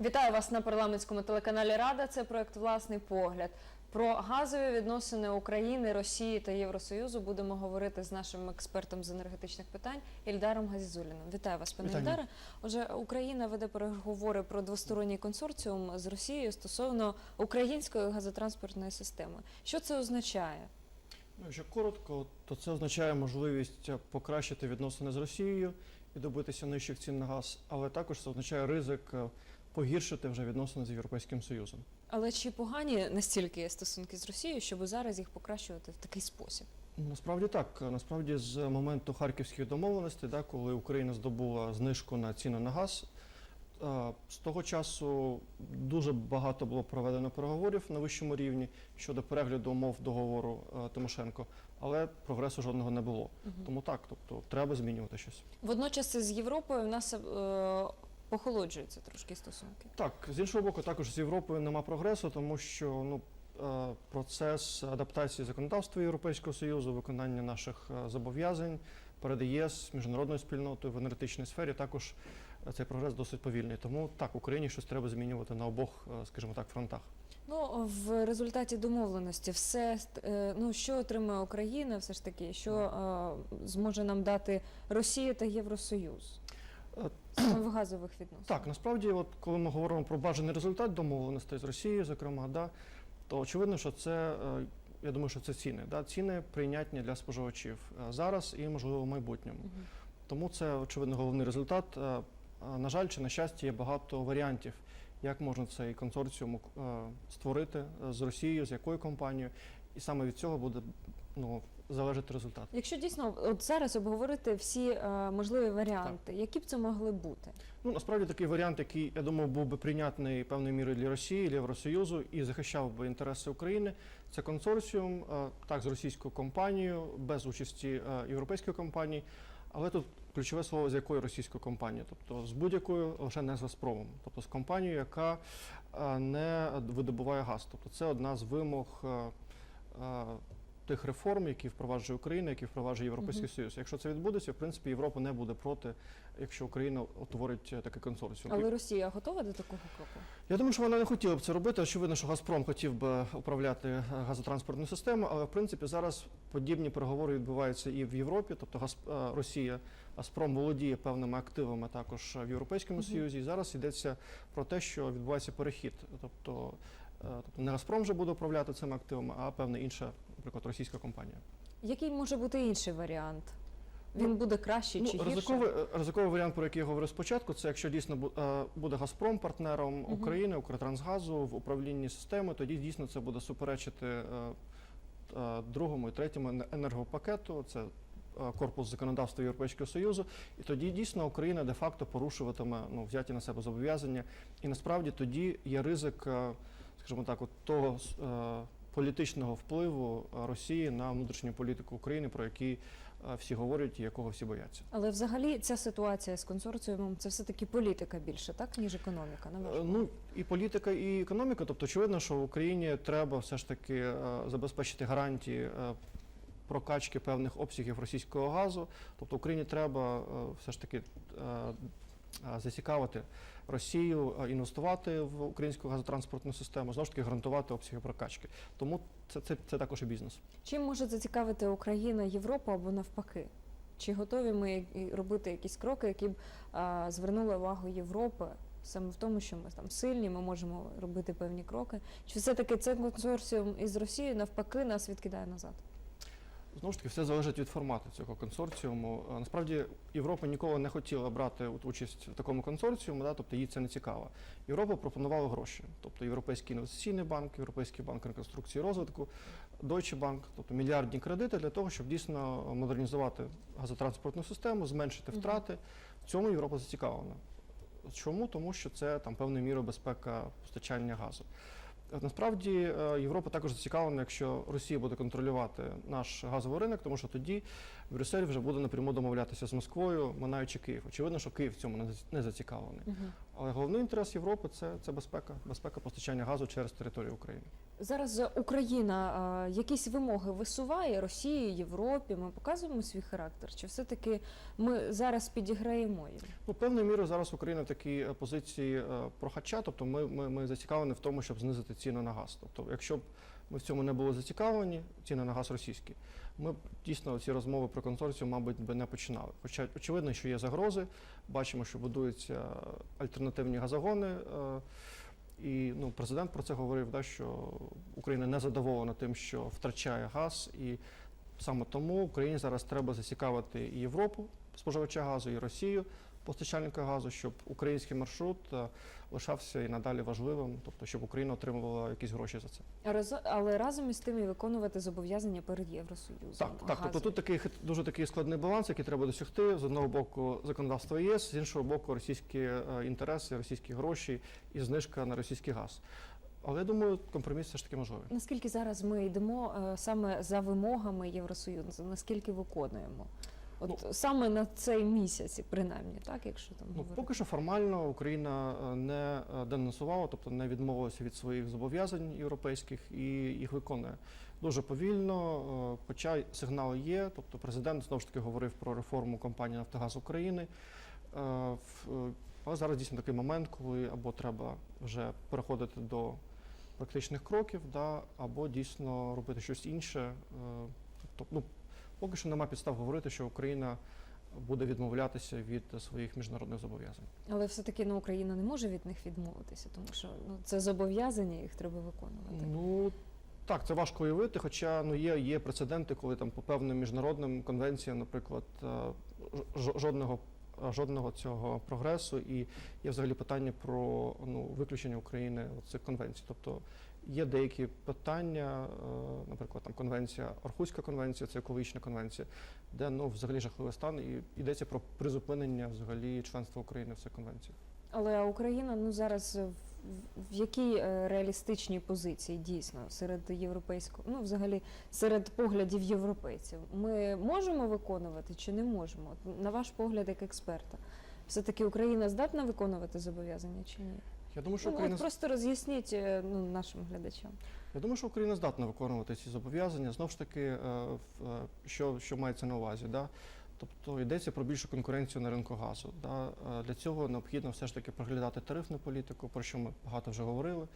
Вітаю вас на парламентському телеканалі Рада. Це проект Власний погляд. Про газові відносини України, Росії та Євросоюзу будемо говорити з нашим експертом з енергетичних питань Ільдаром Газізуліном. Вітаю вас, пане. Ільдаре. Отже, Україна веде переговори про двосторонній консорціум з Росією стосовно української газотранспортної системи. Що це означає? Ну, якщо коротко, то це означає можливість покращити відносини з Росією і добитися нижчих цін на газ, але також це означає ризик е, погіршити вже відносини з Європейським Союзом. Але чи погані настільки стосунки з Росією, щоб зараз їх покращувати в такий спосіб? Насправді так. Насправді, з моменту харківських домовленостей, да, коли Україна здобула знижку на ціну на газ, е, з того часу дуже багато було проведено переговорів на вищому рівні щодо перегляду умов договору е, Тимошенко, але прогресу жодного не було. Тому так, тобто треба змінювати щось. Водночас з Європою в нас похолоджуються трошки стосунки. Так, з іншого боку, також з Європою нема прогресу, тому що ну, е, процес адаптації законодавства Європейського Союзу, виконання наших е, зобов'язань перед ЄС, міжнародною спільнотою в енергетичній сфері також е, цей прогрес досить повільний. Тому так, Україні щось треба змінювати на обох, скажімо так, фронтах. Ну в результаті домовленості все ну що отримає Україна, все ж таки, що зможе нам дати Росія та Євросоюз саме в газових відносинах. Так, насправді, от коли ми говоримо про бажаний результат домовленостей з Росією, зокрема, да, то очевидно, що це. е, Я думаю, що це ціни. Да? Ціни прийнятні для споживачів е, зараз і, можливо, в майбутньому. Мгм. Тому це, очевидно, головний результат. Е, На жаль, чи на щастя, є багато варіантів, як можна цей консорціум створити з Росією, з якою компанією, і саме від цього буде ну, залежати результат. Якщо дійсно от зараз обговорити всі е, можливі варіанти, які б це могли бути? Ну насправді такий варіант, який я думаю, був би прийнятний певною мірою для Росії, для Євросоюзу і захищав би інтереси України. Це консорціум, е, так з російською компанією, без участі е, європейської компанії. Але тут ключове слово з якою російською компанією, тобто з будь-якою, лише не з Газпромом, тобто з компанією, яка е, не видобуває газ. Тобто це одна з вимог е, е, тих реформ, які впроваджує Україна, які впроваджує Європейський Мгм. Союз. Якщо це відбудеться, в принципі, Європа не буде проти, якщо Україна утворить е, такий консорціум. Але Росія готова до такого кроку? Я думаю, що вона не хотіла б це робити. Очевидно, що Газпром хотів би управляти е, газотранспортну систему, але в принципі зараз подібні переговори відбуваються і в Європі. Тобто Газ... е, Росія, Газпром володіє певними активами також в Європейському Мгм. Союзі. І зараз йдеться про те, що відбувається перехід. Тобто, тобто не Газпром вже буде управляти цими активами, а певна інша, наприклад, російська компанія. Який може бути інший варіант? Він буде кращий чи Ну, гірший? ризиковий, е, ризиковий варіант, про який я говорив спочатку, це якщо дійсно е, буде Газпром партнером. України, Укртрансгазу в управлінні системи, тоді дійсно це буде суперечити е, другому і третьому енергопакету. Це корпус законодавства Європейського Союзу, і тоді дійсно Україна де-факто порушуватиме ну, взяті на себе зобов'язання. І насправді тоді є ризик, скажімо так, от того політичного впливу Росії на внутрішню політику України, про який е, всі говорять і якого всі бояться. Але взагалі ця ситуація з консорціумом це все таки політика більше, так ніж економіка. На Е? Ну і політика, і економіка. Тобто, очевидно, що в Україні треба все ж таки е, забезпечити гарантії прокачки певних обсягів російського газу. Тобто Україні треба все ж таки зацікавити Росію інвестувати в українську газотранспортну систему, знову ж таки гарантувати обсяги прокачки. Тому це, це, це також і бізнес. Чим може зацікавити Україна Європу або навпаки? Чи готові ми робити якісь кроки, які б а, звернули увагу Європи саме в тому, що ми там сильні, ми можемо робити певні кроки? Чи все-таки цей консорціум із Росією навпаки нас відкидає назад? Знову ж таки, все залежить від формату цього консорціуму. Е, Насправді Європа ніколи не хотіла брати участь в такому консорціумі, да, тобто їй це не цікаво. Європа пропонувала гроші, тобто Європейський інвестиційний банк, Європейський банк реконструкції і розвитку, Deutsche Bank, тобто мільярдні кредити для того, щоб дійсно модернізувати газотранспортну систему, зменшити втрати. В цьому Європа зацікавлена. Чому? Тому що це там певною мірою безпека постачання газу. Насправді е, Європа також зацікавлена, якщо Росія буде контролювати наш газовий ринок, тому що тоді Брюссель вже буде напряму домовлятися з Москвою, минаючи Київ. Очевидно, що Київ в цьому не зацікавлений. зацікавлений. Але головний інтерес Європи це, це безпека, безпека постачання газу через територію України. Зараз Україна а, якісь вимоги висуває Росії, Європі. Ми показуємо свій характер. Чи все-таки ми зараз підіграємо їм? Ну, певною мірою зараз Україна в такій е, позиції е, прохача, тобто ми, ми, ми зацікавлені в тому, щоб знизити ціни на газ. Тобто, якщо б ми в цьому не були зацікавлені, ціни на газ російські, ми дійсно ці розмови про консорціум, мабуть, би не починали. Хоча очевидно, що є загрози, бачимо, що будуються альтернативні газогони. І ну, президент про це говорив, да, що Україна не задоволена тим, що втрачає газ, і саме тому Україні зараз треба зацікавити і Європу, споживача газу, і Росію, постачальника газу, щоб український маршрут е, лишався і надалі важливим, тобто щоб Україна отримувала якісь гроші за це. Але разом із тим і виконувати зобов'язання перед Євросоюзом. Так, так. Тобто тут такий дуже такий складний баланс, який треба досягти. З одного боку, законодавство ЄС, з іншого боку, російські е, інтереси, російські гроші і знижка на російський газ. Але я думаю, компроміс все ж таки можливий. Наскільки зараз ми йдемо е, саме за вимогами Євросоюзу, наскільки виконуємо? От саме на цей місяць, принаймні, так, якщо там Ну, говорити. поки що формально Україна е, не е, денонсувала, тобто не відмовилася від своїх зобов'язань європейських і їх виконує дуже повільно. е, Хоча сигнали є. Тобто президент знову ж таки говорив про реформу компанії Нафтогаз України. Але зараз дійсно такий момент, коли або треба вже переходити до практичних кроків, да, або дійсно робити щось інше. Тобто, ну, поки що нема підстав говорити, що Україна буде відмовлятися від своїх міжнародних зобов'язань. Але все-таки ну, Україна не може від них відмовитися, тому що ну, це зобов'язання, їх треба виконувати. Ну так, це важко уявити, хоча ну є, є прецеденти, коли там по певним міжнародним конвенціям, наприклад, е, жодного е, жодного цього прогресу, і є взагалі питання про ну виключення України цих конвенцій. Тобто є деякі питання, е, наприклад, там конвенція, Орхуська конвенція, це екологічна конвенція, де ну взагалі жахливий стан, і йдеться про призупинення взагалі членства України в цих конвенціях. Але Україна ну зараз в, в якій е, реалістичній позиції дійсно серед європейського, ну взагалі серед поглядів європейців, ми можемо виконувати чи не можемо? На ваш погляд, як експерта, все таки Україна здатна виконувати зобов'язання чи ні? Я думаю, що Ну, Україна от просто роз'ясніть е, ну, нашим глядачам. Я думаю, що Україна здатна виконувати ці зобов'язання. Знову ж таки, е, е, що, що мається на увазі? Да? Тобто йдеться про більшу конкуренцію на ринку газу. Да? Для цього необхідно все ж таки проглядати тарифну політику, про що ми багато вже говорили.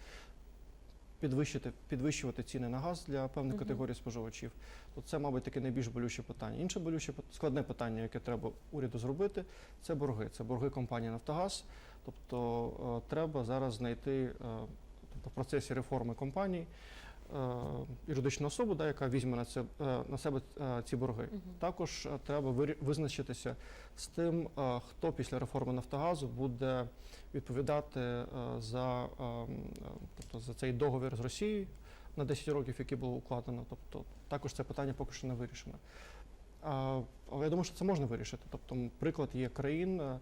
Підвищити, підвищувати ціни на газ для певних Мгм. категорій споживачів. То це, мабуть, таке найбільш болюче питання. Інше болюче складне питання, яке треба уряду зробити, це борги. Це борги компанії Нафтогаз. Тобто е, треба зараз знайти е, тобто, в процесі реформи компаній е, юридичну особу, да, яка візьме на це на себе ці борги. Мгм. Також треба визначитися з тим, хто після реформи Нафтогазу буде відповідати за, тобто, за цей договір з Росією на 10 років, який було укладено. Тобто також це питання поки що не вирішено. Але я думаю, що це можна вирішити. Тобто, приклад є країн, е,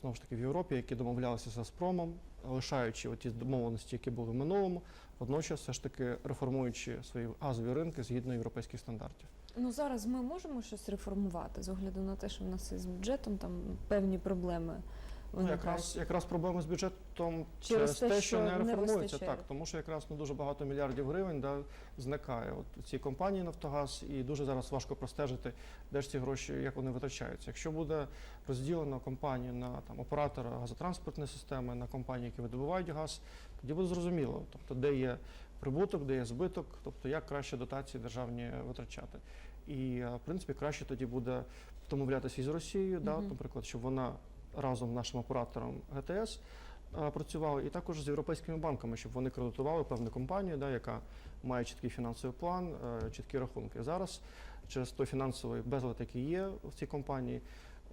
знову ж таки в Європі, які домовлялися з Газпромом, лишаючи ті домовленості, які були в минулому, водночас все ж таки реформуючи свої газові ринки згідно європейських стандартів. Ну зараз ми можемо щось реформувати з огляду на те, що в нас із бюджетом там певні проблеми Ну, виникають. якраз, якраз проблеми з бюджетом Через через, те, що не не реформується. вистачає. так, тому що якраз ну, дуже багато мільярдів гривень да, зникає. От у цій компанії Нафтогаз, і дуже зараз важко простежити, де ж ці гроші, як вони витрачаються. Якщо буде розділено компанію на там, оператора газотранспортної системи, на компанії, які видобувають газ, тоді буде зрозуміло, тобто, де є прибуток, де є збиток, тобто як краще дотації державні витрачати. І е, в принципі краще тоді буде домовлятися із Росією, да, Мгм. наприклад, щоб вона разом нашим оператором ГТС е, працювала, і також з європейськими банками, щоб вони кредитували певну компанію, да, яка має чіткий фінансовий план, е, чіткі рахунки. Зараз через той фінансовий безлад, який є в цій компанії,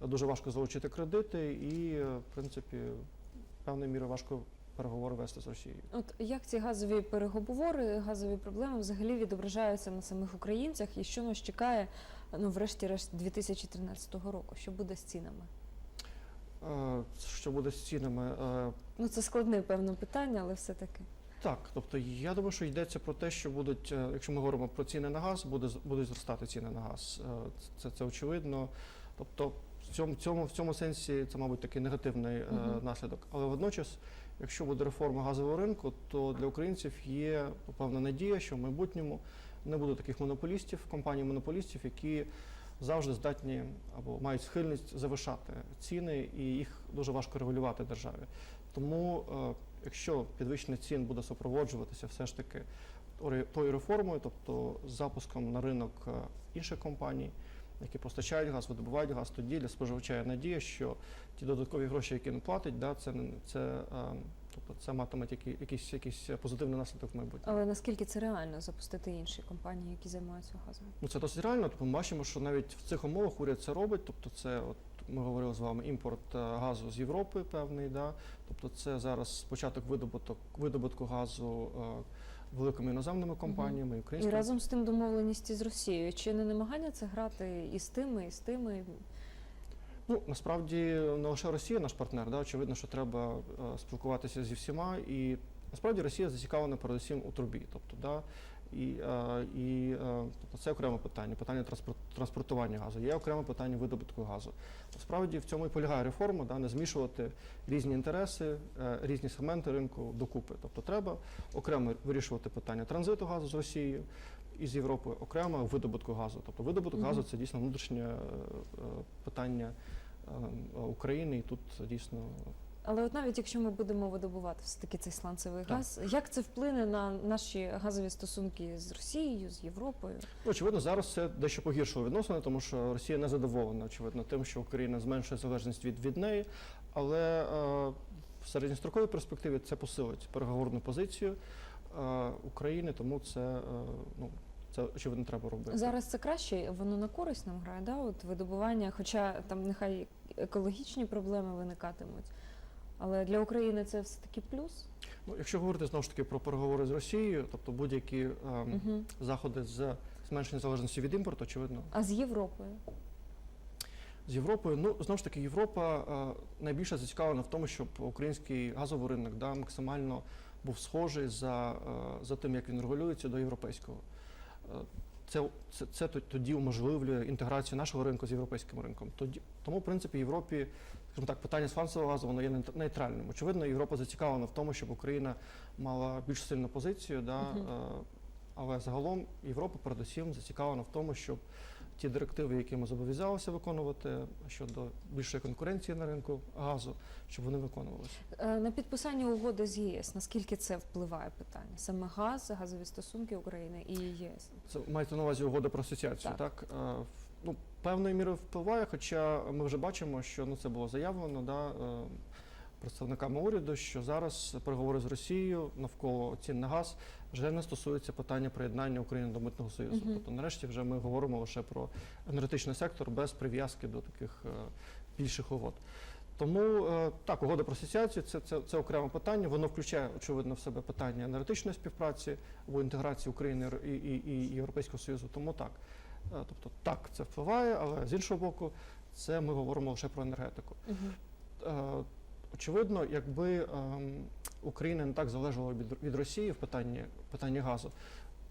дуже важко залучити кредити, і е, в принципі певною мірою важко переговори вести з Росією. От як ці газові переговори, газові проблеми взагалі відображаються на самих українцях, і що нас чекає, ну врешті-решт 2013 року? Що буде з цінами? Е, Що буде з цінами? Е, Ну це складне певне питання, але все таки. Так, тобто я думаю, що йдеться про те, що будуть, е, якщо ми говоримо про ціни на газ, буде будуть зростати ціни на газ. Це, це очевидно. Тобто, в цьому, цьому, в цьому сенсі це, мабуть, такий негативний е, наслідок. Але водночас якщо буде реформа газового ринку, то для українців є певна надія, що в майбутньому не буде таких монополістів, компаній монополістів, які завжди здатні або мають схильність завишати ціни, і їх дуже важко регулювати державі. Тому, е, якщо підвищення цін буде супроводжуватися все ж таки тою реформою, тобто запуском на ринок е, інших компаній, які постачають газ, видобувають газ, тоді для споживача є надія, що ті додаткові гроші, які він платить, да, це, це, е, тобто це матиме які- якийсь, якийсь позитивний наслідок в майбутньому. Але наскільки це реально запустити інші компанії, які займаються газом? Ну це досить реально. Тобто ми бачимо, що навіть в цих умовах уряд це робить. Тобто, це от ми говорили з вами імпорт е, газу з Європи, певний, да. Тобто, це зараз початок видобуток видобутку газу е, великими іноземними компаніями, і І разом з тим домовленості з Росією. Чи не намагання це грати і з тими, і з тими? Ну насправді не лише Росія наш партнер. Да, очевидно, що треба е, спілкуватися зі всіма. І насправді Росія зацікавлена передусім у трубі. Тобто, да, і, е, і е, тобто це окреме питання, питання транспортування газу. Є окреме питання видобутку газу. Насправді в цьому і полягає реформа, да, не змішувати різні інтереси, різні сегменти ринку докупи. Тобто треба окремо вирішувати питання транзиту газу з Росією. Із Європи окремо видобутку газу. Тобто видобуток газу це дійсно внутрішнє е, е, питання е, України, і тут дійсно Але от навіть якщо ми будемо видобувати все таки цей сланцевий Так. газ, як це вплине на наші газові стосунки з Росією, з Європою? ну, очевидно, зараз це дещо погіршило відносини, тому що Росія не задоволена, очевидно, тим, що Україна зменшує залежність від, від неї, але е, в середньостроковій перспективі це посилить переговорну позицію е, України, тому це е, ну. Це очевидно треба робити. Зараз це краще, воно на користь нам грає, да? От видобування, хоча там нехай екологічні проблеми виникатимуть. Але для України це все таки плюс. Ну, якщо говорити знову ж таки про переговори з Росією, тобто будь-які е, Угу. заходи з зменшення залежності від імпорту, очевидно, А з Європою? З Європою, ну знову ж таки, Європа е, найбільше зацікавлена в тому, щоб український газовий ринок да, максимально був схожий за, е, за тим, як він регулюється до європейського. Е, Це, це, це тоді уможливлює інтеграцію нашого ринку з європейським ринком. Тоді, тому, в принципі, Європі, скажімо так, питання сланцевого газу воно є нейтральним. Очевидно, Європа зацікавлена в тому, щоб Україна мала більш сильну позицію, да, е, але загалом Європа передусім зацікавлена в тому, щоб ті директиви, які ми зобов'язалися виконувати щодо більшої конкуренції на ринку газу, щоб вони виконувалися. Е, На підписання угоди з ЄС, наскільки це впливає питання? Саме газ, газові стосунки України і ЄС. Це мається на увазі угода про асоціацію, Так. так? Е, Ну, певною мірою впливає, хоча ми вже бачимо, що ну, це було заявлено да, е, представниками уряду, що зараз переговори з Росією навколо цін на газ вже не стосуються питання приєднання України до митного союзу. Мгм. Тобто, нарешті, вже ми говоримо лише про енергетичний сектор без прив'язки до таких е, більших угод. Тому е, так, угода про асоціацію це, це, це окреме питання. Воно включає очевидно в себе питання енергетичної співпраці або інтеграції України і, і, і Європейського Союзу. Тому так. Е, Тобто так, це впливає, але з іншого боку, це ми говоримо лише про енергетику. Е, Очевидно, якби ем, Україна не так залежала від, від Росії в питанні, питанні газу,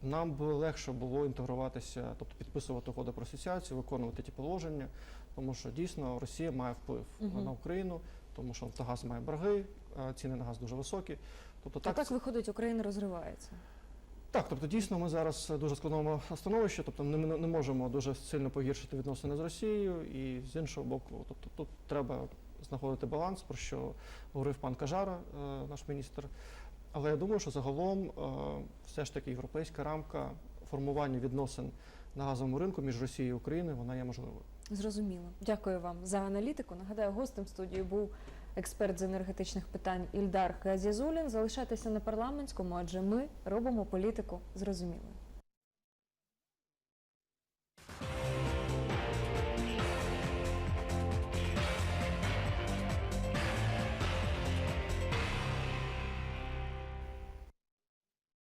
нам би легше було інтегруватися, тобто підписувати угоду про асоціацію, виконувати ті положення, тому що дійсно Росія має вплив Мгм. на Україну, тому що Нафтогаз має борги, е, ціни на газ дуже високі. Тобто Так, так, так виходить, Україна розривається. так, тобто дійсно ми зараз дуже складному становищі, тобто не не можемо дуже сильно погіршити відносини з Росією, і з іншого боку, тобто тут треба знаходити баланс, про що говорив пан Кажара, е, наш міністр. Але я думаю, що загалом е, все ж таки європейська рамка формування відносин на газовому ринку між Росією і Україною вона є можливою. Зрозуміло. Дякую вам за аналітику. Нагадаю, гостем студії був експерт з енергетичних питань Ільдар Газізулін. Залишайтеся на парламентському, адже ми робимо політику зрозумілою.